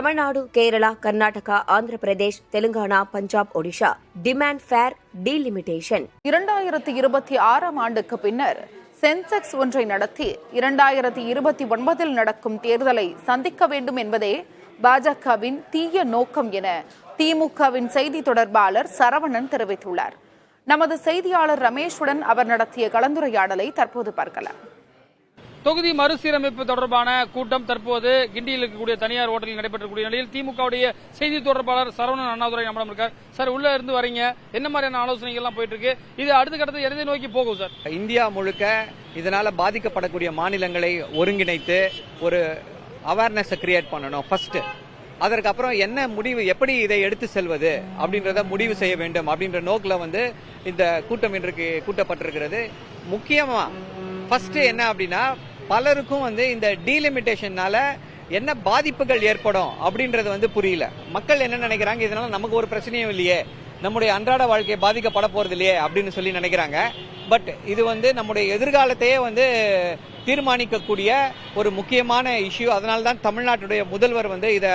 Tamil Nadu Kerala Karnataka Andhra Pradesh Telangana Punjab Odisha. Demand fair delimitation இரண்டாயிரத்தி இருபத்தி ஆறாம் ஆண்டுக்கு பின்னர் சென்செக்ஸ் ஒன்றை நடத்தி இரண்டாயிரத்தி இருபத்தி ஒன்பதில் நடக்கும் தேர்தலை சந்திக்க வேண்டும் என்பதே பாஜகவின் தீய நோக்கம் என திமுகவின் செய்தி தொடர்பாளர் சரவணன் தெரிவித்துள்ளார். நமது செய்தியாளர் ரமேஷுடன் அவர் நடத்திய கலந்துரையாடலை தற்போது பார்க்கலாம். தொகுதி மறுசீரமைப்பு தொடர்பான கூட்டம் தற்போது கிண்டியில் இருக்கக்கூடிய தனியார் ஹோட்டலில் நடைபெற்றக்கூடிய நிலையில் திமுகவுடைய செய்தி தொடர்பாளர் சரவணன் அண்ணாதுரை நம்மிடம் இருக்கார். சார் உள்ள இருந்து வரீங்க. என்ன மாதிரியான ஆலோசனைகள்லாம் போயிட்டு இருக்கு இது அடுத்த கட்டத்தை எதை நோக்கி போகும் சார்? இந்தியா முழுக்க இதனால பாதிக்கப்படக்கூடிய மாநிலங்களை ஒருங்கிணைத்து ஒரு அவேர்னஸை கிரியேட் பண்ணணும் ஃபர்ஸ்ட் அதற்கப்புறம் என்ன முடிவு எப்படி இதை எடுத்து செல்வது அப்படின்றத முடிவு செய்ய வேண்டும் அப்படின்ற நோக்கில் வந்து இந்த கூட்டம் இன்றைக்கு கூட்டப்பட்டிருக்கிறது. முக்கியமாக ஃபர்ஸ்ட் என்ன அப்படின்னா பலருக்கும் வந்து இந்த டீலிமிட்டேஷனால என்ன பாதிப்புகள் ஏற்படும் அப்படின்றது வந்து புரியல. மக்கள் என்ன நினைக்கிறாங்க? இதனால நமக்கு ஒரு பிரச்சனையும் இல்லையே. நம்முடைய அன்றாட வாழ்க்கையை பாதிக்கப்பட போறது இல்லையே அப்படின்னு சொல்லி நினைக்கிறாங்க. பட் இது வந்து நம்முடைய எதிர்காலத்தையே வந்து தீர்மானிக்கக்கூடிய ஒரு முக்கியமான இஷ்யூ அதனால தான் தமிழ்நாட்டுடைய முதல்வர் வந்து இதை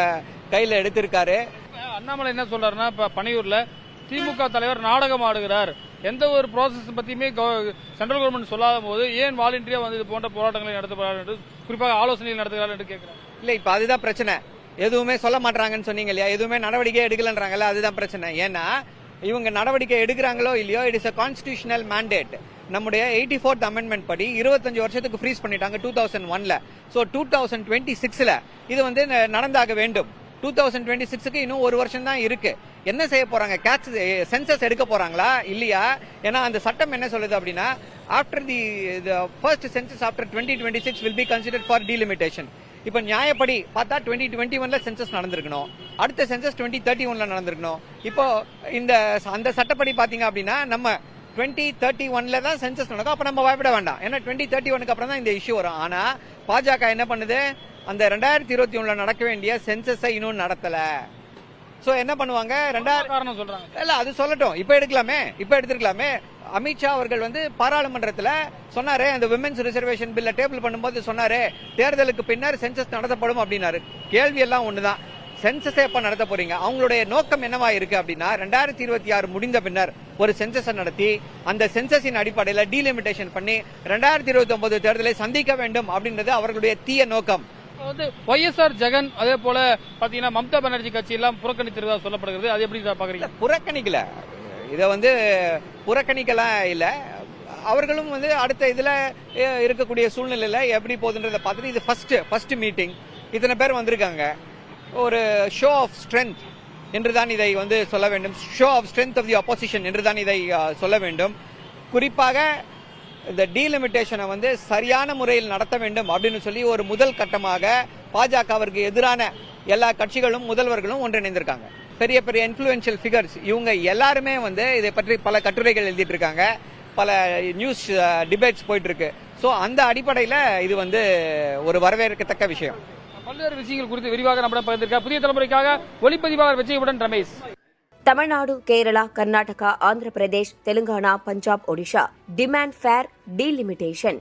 கையில் எடுத்திருக்காரு. அண்ணாமலை என்ன சொல்றாருன்னா இப்ப பனையூர்ல திமுக தலைவர் நாடகம் ஆடுகிறார். எந்த ஒரு ப்ராசஸ் பத்தியுமே சென்ட்ரல் கவர்மெண்ட் சொல்லாத போது ஏன் வாலண்டியாக வந்து இது போன்ற போராட்டங்களை நடத்துகிறார் என்று குறிப்பாக ஆலோசனைகள் நடத்துகிறார் என்று கேட்கிறார். இல்ல இப்ப அதுதான் பிரச்சனை. எதுவுமே சொல்ல மாட்டாங்கன்னு சொன்னீங்க இல்லையா? எதுவுமே நடவடிக்கை எடுக்கலன்றாங்கல்ல அதுதான் பிரச்சனை. ஏன்னா இவங்க நடவடிக்கை எடுக்கிறாங்களோ இல்லையோ it is a constitutional mandate நம்முடைய எயிட்டி ஃபோர்த் அமெண்ட்மெண்ட் படி இருபத்தஞ்சு வருஷத்துக்கு ஃப்ரீஸ் பண்ணிட்டாங்க டூ தௌசண்ட் ஒன்ல ஸோ டூ தௌசண்ட் டுவெண்ட்டி சிக்ஸ்ல இது வந்து நடந்தாக வேண்டும். டூ தௌசண்ட் டுவெண்ட்டி சிக்ஸ்க்கு இன்னும் ஒரு வருஷம் தான் இருக்கு. என்ன செய்ய போறாங்க? கேட்ச் சென்சஸ் எடுக்க போறாங்களா? இல்லையா? ஏன்னா அந்த சட்டம் என்ன சொல்லுது அப்படின்னா after the first census after twenty twenty six will be consider for delimitation இப்போ நியாயப்படி பார்த்தா டுவெண்ட்டி டுவெண்ட்டி ஒன்ல சென்சஸ் நடந்திருக்கணும். அடுத்த சென்சஸ் டுவெண்ட்டி தேர்ட்டி ஒன்ல நடந்திருக்கணும். இப்போ இந்த அந்த சட்டப்படி பாத்தீங்க அப்படின்னா நம்ம டுவெண்ட்டி தேர்ட்டி ஒன்ல தான் சென்சஸ் நடக்கும். அப்ப நம்ம பயப்பட வேண்டாம். ஏன்னா டுவெண்ட்டி தேர்ட்டி ஒனுக்கு அப்புறம் தான் இந்த இஷ்யூ வரும். ஆனா பாஜக என்ன பண்ணுது? அந்த ரெண்டாயிரத்தி இருபத்தி ஒண்ணுல நடக்க வேண்டிய சென்சஸை இன்னும் நடத்தல. சோ என்ன பண்ணுவாங்க? ரெண்டாயிரம் காரணம் சொல்றாங்க. இல்ல அது சொல்லட்டும். இப்ப எடுக்கலாமே. இப்ப எடுத்துருக்கலாமே. அமித்ஷா அவர்கள் வந்து பாராளுமன்றத்துல சொன்னாரு அந்த விமென்ஸ் ரிசர்வேஷன் பில்ல டேபிள் பண்ணும்போது சொன்னாரு தேர்தலுக்கு பின்னர் சென்சஸ் நடத்தப்படும் அப்படின்னாரு. கேள்வி எல்லாம் ஒண்ணுதான். சென்சஸ் எப்ப நடத்த போறீங்க. அவங்களுடைய நோக்கம் என்னவா இருக்கு அப்படின்னா ரெண்டாயிரத்தி இருபத்தி ஆறு முடிந்த பின்னர் ஒரு சென்சஸ் நடத்தி அந்த சென்சஸின் அடிப்படையில் டீலிமிட்டேஷன் பண்ணி ரெண்டாயிரத்தி இருபத்தி ஒன்பது தேர்தலை சந்திக்க வேண்டும் அப்படின்றது அவர்களுடைய தீய நோக்கம். வந்து ஒய்எஸ்ஆர் ஜெகன் அதே போல பாத்தீங்கன்னா மம்தா பானர்ஜி கட்சி எல்லாம் புறக்கணித்திருந்தா சொல்லப்படுகிறது. அது எப்படி பாக்குறீங்க? புறக்கணிக்கல. இதை வந்து புறக்கணிக்கலாம் இல்ல. அவர்களும் வந்து அடுத்த இதுல இருக்கக்கூடிய சூழ்நிலையில எப்படி போகுதுன்றத பார்த்துட்டு இது ஃபர்ஸ்ட் ஃபர்ஸ்ட் மீட்டிங் இத்தனை பேர் வந்திருக்காங்க. ஒரு ஷோ ஆஃப் ஸ்ட்ரென்த் என்றுதான் இதை வந்து சொல்ல வேண்டும். Show of strength of the opposition என்றுதான் இதை சொல்ல வேண்டும். குறிப்பாக இந்த டீலிமிட்டேஷனை வந்து சரியான முறையில் நடத்த வேண்டும் அப்படின்னு சொல்லி ஒரு முதல் கட்டமாக பாஜகவிற்கு எதிரான எல்லா கட்சிகளும் முதல்வர்களும் ஒன்றிணைந்திருக்காங்க. பெரிய பெரிய இன்ஃப்ளூயன்ஷியல் ஃபிகர்ஸ் இவங்க எல்லாருமே வந்து இதை பற்றி பல கட்டுரைகள் எழுதிட்டு இருக்காங்க பல நியூஸ் டிபேட்ஸ் போயிட்டு இருக்கு ஸோ அந்த அடிப்படையில் இது வந்து ஒரு வரவேற்கத்தக்க விஷயம். பல்வேறு விஷயங்கள் குறித்து விரிவாக நம்மிடம் பகிர்ந்திருக்கார் புதிய தலைமுறைக்காக ஒளிப்பதிவாளர் விஜயவுடன் Ramesh. Tamil Nadu Kerala Karnataka Andhra Pradesh Telangana Punjab Odisha. Demand fair delimitation